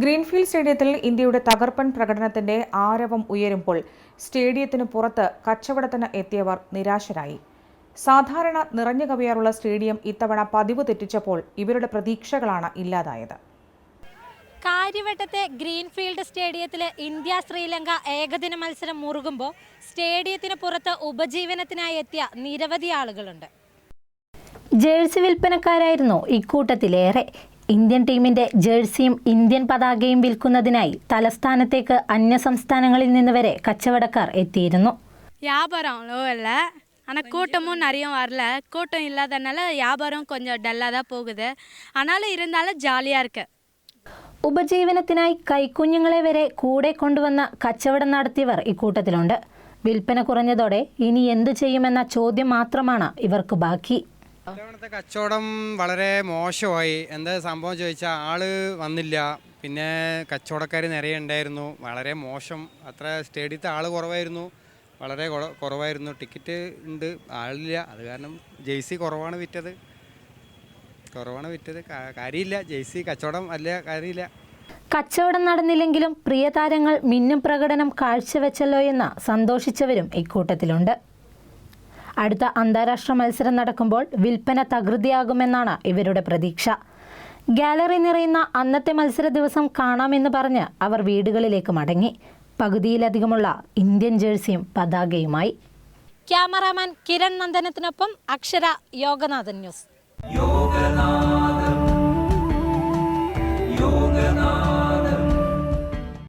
Greenfield സ്റ്റേഡിയത്തിൽ ഇന്ത്യയുടെ തകർപ്പൻ പ്രകടനത്തിന്റെ ആരവം ഉയരുമ്പോൾ സ്റ്റേഡിയത്തിന് പുറത്ത് കച്ചവടത്തിന് എത്തിയവർ നിരാശരായി. സാധാരണ നിറഞ്ഞു കവിയാറുള്ള സ്റ്റേഡിയം ഇത്തവണ പതിവ് തെറ്റിച്ചപ്പോൾ ഇവരുടെ പ്രതീക്ഷകളാണ് ഇല്ലാതായത്. കാര്യവട്ടത്തെ ഗ്രീൻഫീൽഡ് സ്റ്റേഡിയത്തിൽ ഇന്ത്യ ശ്രീലങ്ക ഏകദിന മത്സരം മുറുകുമ്പോൾ സ്റ്റേഡിയത്തിന് പുറത്ത് ഉപജീവനത്തിനായി എത്തിയ നിരവധി ആളുകളുണ്ട്. ജേഴ്സി വിൽപ്പനക്കാരായിരുന്നു ഇക്കൂട്ടത്തിലേറെ. ഇന്ത്യൻ ടീമിന്റെ ജേഴ്സിയും ഇന്ത്യൻ പതാകയും വിൽക്കുന്നതിനായി തലസ്ഥാനത്തേക്ക് അന്യ സംസ്ഥാനങ്ങളിൽ നിന്ന് வரை കച്ചവടക്കാർ എത്തിയിരുന്നു வியாபாரம் அவ்வளோ இல்லை ஆனால் கூட்டமும் நிறைய வரல கூட்டம் இல்லாதனால வியாபாரம் கொஞ்சம் டல்லாக தான் போகுது ஆனாலும் இருந்தாலும் ஜாலியாக இருக்குது ഉപജീവനത്തിനായി കൈക്കുഞ്ഞുങ്ങളെ വരെ കൂടെ കൊണ്ടുവന്ന കച്ചവടം നടത്തിയവർ ഇക്കൂട്ടത്തിലുണ്ട് വിൽപ്പന കുറഞ്ഞതോടെ ഇനി എന്തു ചെയ്യുമെന്ന ചോദ്യം മാത്രമാണ് ഇവർക്ക് ബാക്കി ഇത്തവണത്തെ കച്ചവടം വളരെ മോശമായി. എന്താ സംഭവം ചോദിച്ചാൽ ആൾ വന്നില്ല. പിന്നെ കച്ചവടക്കാർ നിറയെ ഉണ്ടായിരുന്നു. വളരെ മോശം. അത്ര സ്റ്റേഡിയത്തെ ആൾ കുറവായിരുന്നു. വളരെ കുറ- കുറവായിരുന്നു. ടിക്കറ്റ് ഉണ്ട്. ആളില്ല. അത് കാരണം ജെയ്സി കുറവാണ് വിറ്റത്. കുറവാണ് വിറ്റത്. കാര്യമില്ല. ജെയ്സി കച്ചവടം അല്ല കാര്യമില്ല. കച്ചവടം നടന്നില്ലെങ്കിലും പ്രിയ താരങ്ങൾ മിന്നും പ്രകടനം കാഴ്ചവെച്ചല്ലോ എന്ന് സന്തോഷിച്ചവരും ഇക്കൂട്ടത്തിലുണ്ട്. അടുത്ത അന്താരാഷ്ട്ര മത്സരം നടക്കുമ്പോൾ വിൽപ്പന തകൃതിയാകുമെന്നാണ് ഇവരുടെ പ്രതീക്ഷ. ഗാലറി നിറയുന്ന അന്നത്തെ മത്സര ദിവസം കാണാമെന്ന് പറഞ്ഞ് അവർ വീടുകളിലേക്ക് മടങ്ങി. പകുതിയിലധികമുള്ള ഇന്ത്യൻ ജേഴ്സിയും പതാകയുമായി. ക്യാമറാമാൻ കിരൺ നന്ദനത്തിനൊപ്പം അക്ഷര യോഗനാഥൻ ന്യൂസ്. യോഗനാഥ